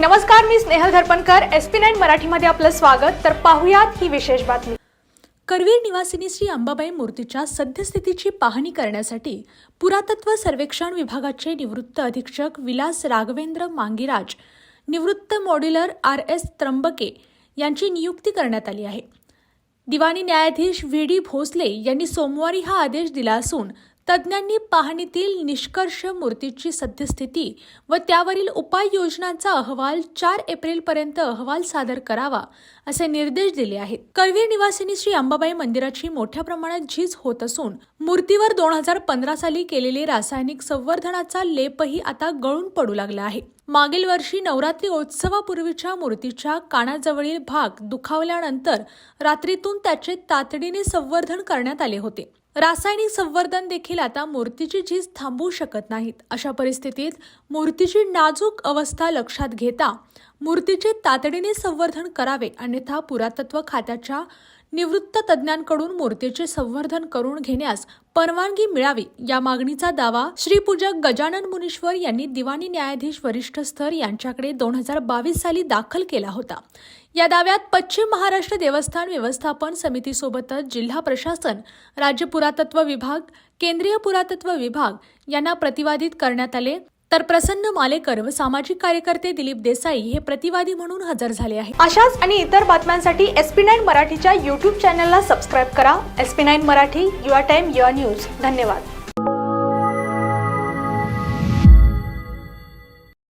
नमस्कार मी Snehal Dharpankar. S P nine मराठीमध्ये आपलं स्वागत. तर पाहुयात ही विशेष बातमी. करवीर निवासिनी श्री अंबाबाई मूर्तीच्या सद्यस्थितीची पाहणी करण्यासाठी पुरातत्व सर्वेक्षण विभागाचे निवृत्त अधीक्षक विलास राघवेंद्र मांगीराज निवृत्त मॉड्युलर आर एस त्र्यंबके यांची नियुक्ती करण्यात आली आहे. दिवाणी न्यायाधीश व्ही डी भोसले यांनी सोमवारी हा आदेश दिला असून तज्ज्ञांनी पाहणीतील निष्कर्ष मूर्तीची सद्यस्थिती व त्यावरील उपाययोजनांचा अहवाल चार एप्रिलपर्यंत अहवाल सादर करावा असे निर्देश दिले आहेत. करवीर निवासिनी श्री अंबाबाई मंदिराची मोठ्या प्रमाणात झीज होत असून मूर्तीवर दोन हजार पंधरा साली केलेले रासायनिक संवर्धनाचा लेपही आता गळून पडू लागला आहे. मागील वर्षी नवरात्री उत्सवापूर्वीच्या मूर्तीच्या कानाजवळील भाग दुखावल्यानंतर रात्रीतून त्याचे तातडीने संवर्धन करण्यात आले होते. रासायनिक संवर्धन देखील आता मूर्तीची झीज थांबवू शकत नाहीत. अशा परिस्थितीत मूर्तीची नाजूक अवस्था लक्षात घेता मूर्तीचे तातडीने संवर्धन करावे अन्यथा पुरातत्व खात्याच्या निवृत्त तज्ज्ञांकडून मूर्तीचे संवर्धन करून घेण्यास परवानगी मिळावी या मागणीचा दावा श्रीपूजक गजानन मुनीश्वर यांनी दिवाणी न्यायाधीश वरिष्ठ स्तर यांच्याकडे दोन हजार बावीस साली दाखल केला होता. या दाव्यात पश्चिम महाराष्ट्र देवस्थान व्यवस्थापन समितीसोबतच जिल्हा प्रशासन राज्य पुरातत्व विभाग केंद्रीय पुरातत्व विभाग यांना प्रतिवादित करण्यात आले. तर प्रसन्न मालेकर व सामाजिक कार्यकर्ते दिलीप देसाई हे प्रतिवादी म्हणून हजर झाले आहे अशाच आणि इतर बातम्यांसाठी एस पी नाईन मराठीच्या युट्यूब चॅनलला सबस्क्राईब करा. S P nine Marathi your time your news. धन्यवाद.